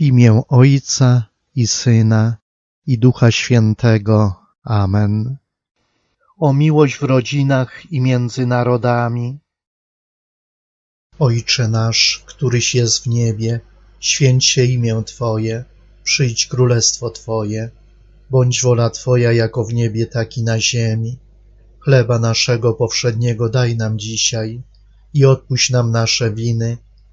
Imię Ojca i Syna i Ducha Świętego. Amen. O miłość w rodzinach i między narodami. Ojcze nasz, któryś jest w niebie, święć się imię Twoje, przyjdź królestwo Twoje, bądź wola Twoja jako w niebie, tak i na ziemi. Chleba naszego powszedniego daj nam dzisiaj i odpuść nam nasze winy,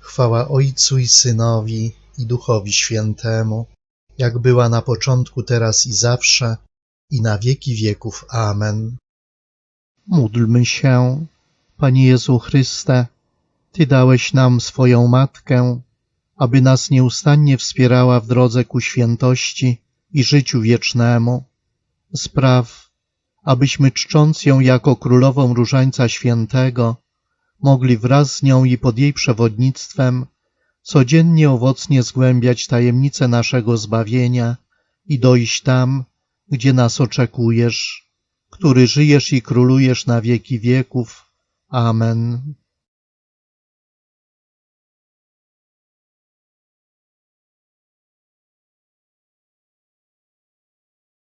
Chwała Ojcu i Synowi i Duchowi Świętemu, jak była na początku, teraz i zawsze, i na wieki wieków. Amen. Módlmy się, Panie Jezu Chryste, Ty dałeś nam swoją Matkę, aby nas nieustannie wspierała w drodze ku świętości i życiu wiecznemu. Spraw, abyśmy czcząc ją jako królową Różańca Świętego, mogli wraz z nią i pod jej przewodnictwem codziennie owocnie zgłębiać tajemnice naszego zbawienia i dojść tam, gdzie nas oczekujesz, który żyjesz i królujesz na wieki wieków. Amen.